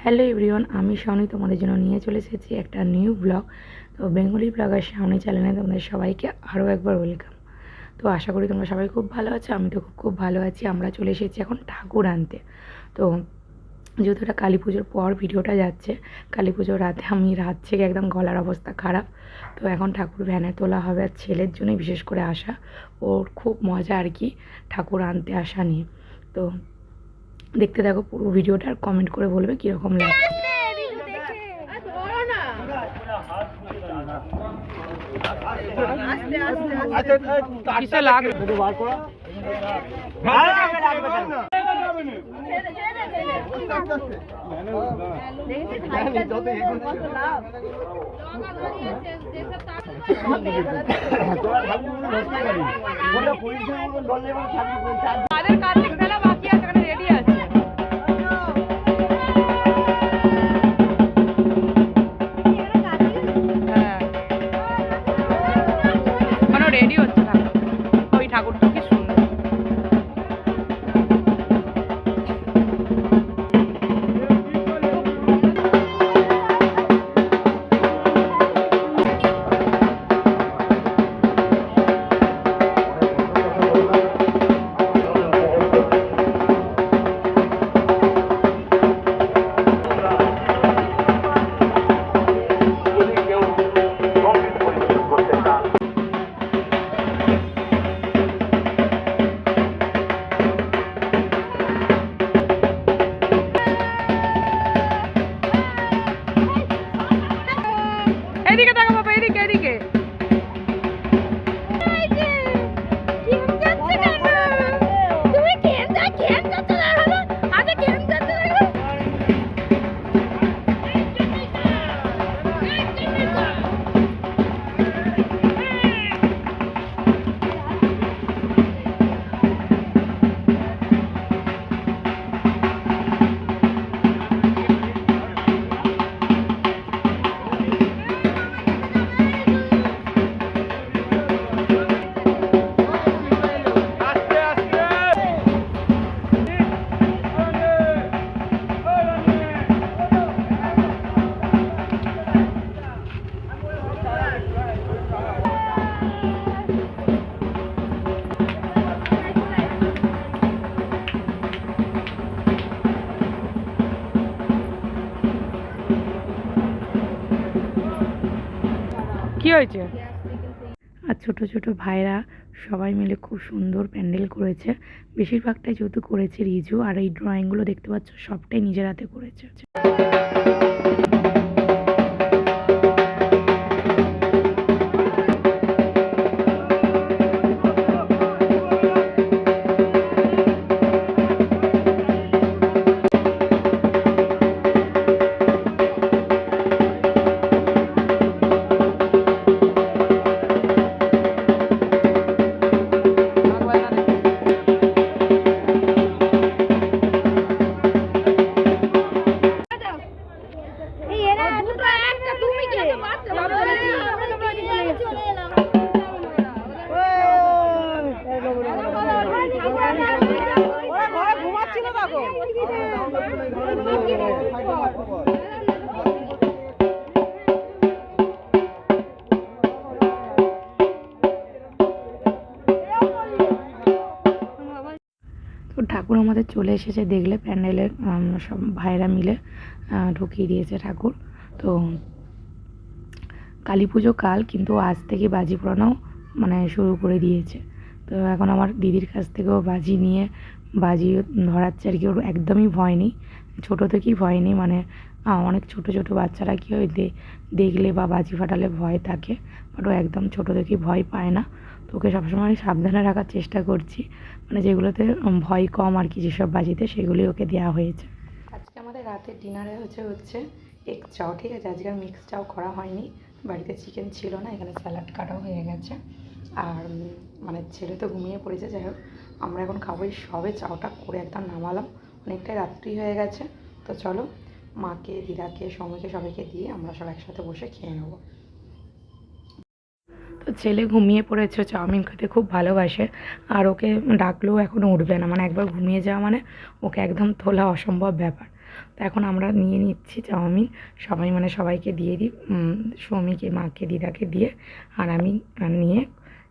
Hello everyone, আমি শাওনি তোমাদের জন্য নিয়ে চলে এসেছি একটা নিউ ব্লগ। তো বেঙ্গলি ব্লগার শাওনি চ্যানেলে তোমাদের সবাইকে আরও একবার ওয়েলকাম। তো আশা করি তোমরা সবাই খুব ভালো আছো, আমি তো খুব খুব ভালো আছি। আমরা চলে এসেছি এখন ঠাকুর আনতে। তো যেহেতু এটা কালী পুজোর পর ভিডিওটা যাচ্ছে, কালী পুজোর রাতে আমি রাত থেকে একদম গলার অবস্থা খারাপ। তো এখন ঠাকুর ভ্যানে তোলা হবে আর ছেলের জন্যই বিশেষ করে আসা। ওর খুব মজা আর কি ঠাকুর আনতে আসা নিয়ে। তো দেখতে দেখো পুরো ভিডিওটা আর কমেন্ট করে বলবে কীরকম লাগে তাদের কার্তিক কি হয়েছে? আর ছোট ছোট ভাইরা সবাই মিলে খুব সুন্দর প্যান্ডেল করেছে। বেশিরভাগটাই যেহেতু করেছে রিজু, আর এই ড্রয়িংগুলো দেখতে পাচ্ছ সবটাই নিজের হাতে করেছে। তো ঠাকুর আমাদের চলে এসেছে দেখলে প্যান্ডেলের সব ভাইরা মিলে ঢুকিয়ে দিয়েছে ঠাকুর। তো কালী পুজো কাল, কিন্তু আজ থেকে বাজি পোড়ানো মানে শুরু করে দিয়েছে। তো এখন আমার দিদির কাছ থেকেও বাজি নিয়ে বাজি ধরাচ্ছে আর কি। ওর একদমই ভয় নেই। ছোটো থেকেই ভয় নেই। মানে অনেক ছোট ছোট বাচ্চারা কী হয় দেখলে বা বাজি ফাটালে ভয় থাকে। বাট ও একদম ছোটো থেকেই ভয় পায় না। তো ওকে সবসময় সাবধানে রাখার চেষ্টা করছি। মানে যেগুলোতে ভয় কম আর কি যেসব বাজিতে সেগুলি ওকে দেওয়া হয়েছে। আজকে আমাদের রাতের ডিনারে হচ্ছে হচ্ছে এগ চাও, ঠিক আছে? আজকে মিক্স চাও করা হয়নি। বাড়িতে চিকেন ছিল না, এখানে স্যালাড কাটাও হয়ে গেছে। আর মানে ছেলে তো ঘুমিয়ে পড়েছে, যাই হোক, আমরা এখন খাবোই সবে চাওটা করে একদম নামালাম। অনেকটাই রাত্রি হয়ে গেছে, তো চলো, মাকে, দিদাকে, সময়কে সবাইকে দিয়ে আমরা সব একসাথে বসে খেয়ে নেব। তো ছেলে ঘুমিয়ে পড়েছে, চাউমিন খেতে খুব ভালোবাসে, আর ওকে ডাকলেও এখনও উঠবে না মানে একবার ঘুমিয়ে যাওয়া মানে ওকে একদম তোলা অসম্ভব ব্যাপার। তো এখন আমরা নিয়ে নিচ্ছি চাউমিন। সবাই মানে সবাইকে দিয়ে দিই। সৌমিকে, মাকে, দিদাকে দিয়ে আর আমি নিয়ে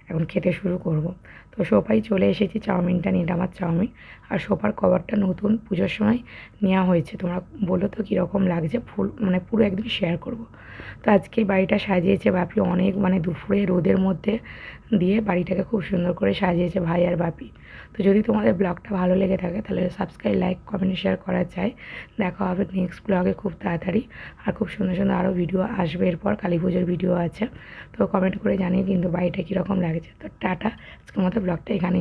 এখন খেতে শুরু করব। তো সোফাই চলে এসেছি চাউমিনটা, নিয়ে আমার চাউমিন। আর সোফার কভারটা নতুন পুজোর সময় নেওয়া হয়েছে। তোমরা বলো তো কীরকম লাগছে? ফুল মানে পুরো একদম শেয়ার করব। তো আজকে বাড়িটা সাজিয়েছে বাপি অনেক মানে দুপুরে রোদের মধ্যে। দিয়ে বাড়িটাকে খুব সুন্দর করে সাজিয়েছে ভাই আর বাপি। তো যদি তোমাদের ব্লগটা ভালো লেগে থাকে, তাহলে সাবস্ক্রাইব লাইক কমেন্ট শেয়ার করা চাই দেখা হবে নেক্সট ব্লগে খুব তাড়াতাড়ি। আর খুব সুন্দর সুন্দর আরও ভিডিও আসবে এরপর, কালী পুজোর ভিডিও আছে। তো কমেন্ট করে জানিয়ে কিন্তু বাড়িটা কীরকম লাগছে। তো টাটা, আজকের মতো ব্লগটা এখানে